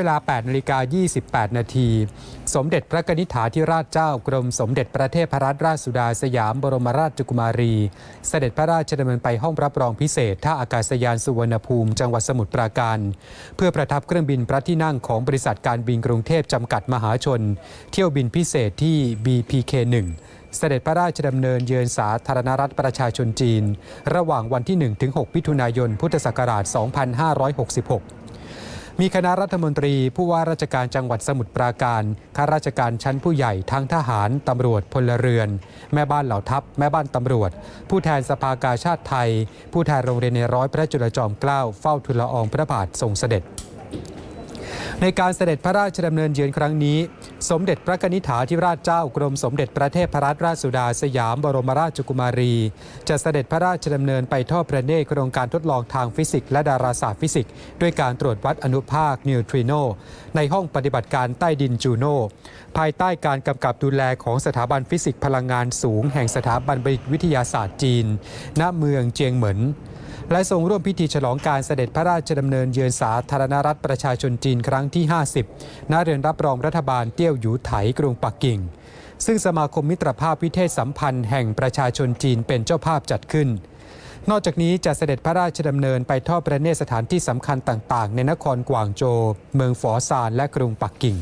เวลา 8นาฬิกา28 นาที สมเด็จพระนิธิฐาธิราชเจ้ากรมสมเด็จพระเทพรัตนราชสุดาสยามบรมราชกุมารี เสด็จพระราชดำเนินไปห้องรับรองพิเศษท่าอากาศยานสุวรรณภูมิ จังหวัดสมุทรปราการ เพื่อประทับเครื่องบินพระที่นั่งของบริษัทการบินกรุงเทพจำกัดมหาชน เที่ยวบินพิเศษที่ BPK 1เสด็จพระราชดำเนินเยือนสาธารณรัฐประชาชนจีน ระหว่างวันที่1ถึง6มิถุนายน พุทธศักราช 2566 มีคณะรัฐมนตรีผู้ว่าราชการจังหวัดสมุทรปราการข้าราชการชั้นผู้ใหญ่ทั้งทหาร ตำรวจพลเรือน แม่บ้านเหล่าทัพ แม่บ้านตำรวจ ผู้แทนสภากาชาติไทย ผู้แทนโรงเรียนในร้อยพระจุลจอมเกล้าเฝ้าทุลอองพระบาททรงเสด็จในการเสด็จพระราชดำเนินเยือนครั้งนี้ สมเด็จพระนิษฐาธิราชเจ้ากรมสมเด็จพระเทพรัตนราชสุดาสยามบรมราชกุมารี จะเสด็จพระราชดำเนินไปทอดพระเนตรโครงการทดลองทางฟิสิกส์และดาราศาสตร์ฟิสิกส์ด้วยการตรวจวัดอนุภาคนิวทริโนในห้องปฏิบัติการใต้ดินจูโนภายใต้การกำกับดูแลของสถาบันฟิสิกส์พลังงานสูง แห่งสถาบันบริวิทยาศาสตร์จีน ณเมืองเจียงเหมิน และทรงร่วมพิธีฉลองการเสด็จพระราชดำเนินเยือนสาธารณรัฐประชาชนจีนครั้งที่ 50 ณ เรือนรับรองรัฐบาลเตี้ยวหยูไถกรุงปักกิ่ง ซึ่งสมาคมมิตรภาพวิเทศสัมพันธ์แห่งประชาชนจีนเป็นเจ้าภาพจัดขึ้น นอกจากนี้จะเสด็จพระราชดำเนินไปทอดพระเนตรสถานที่สำคัญต่าง ๆ ในนครกวางโจวเมืองฝอซานและกรุงปักกิ่ง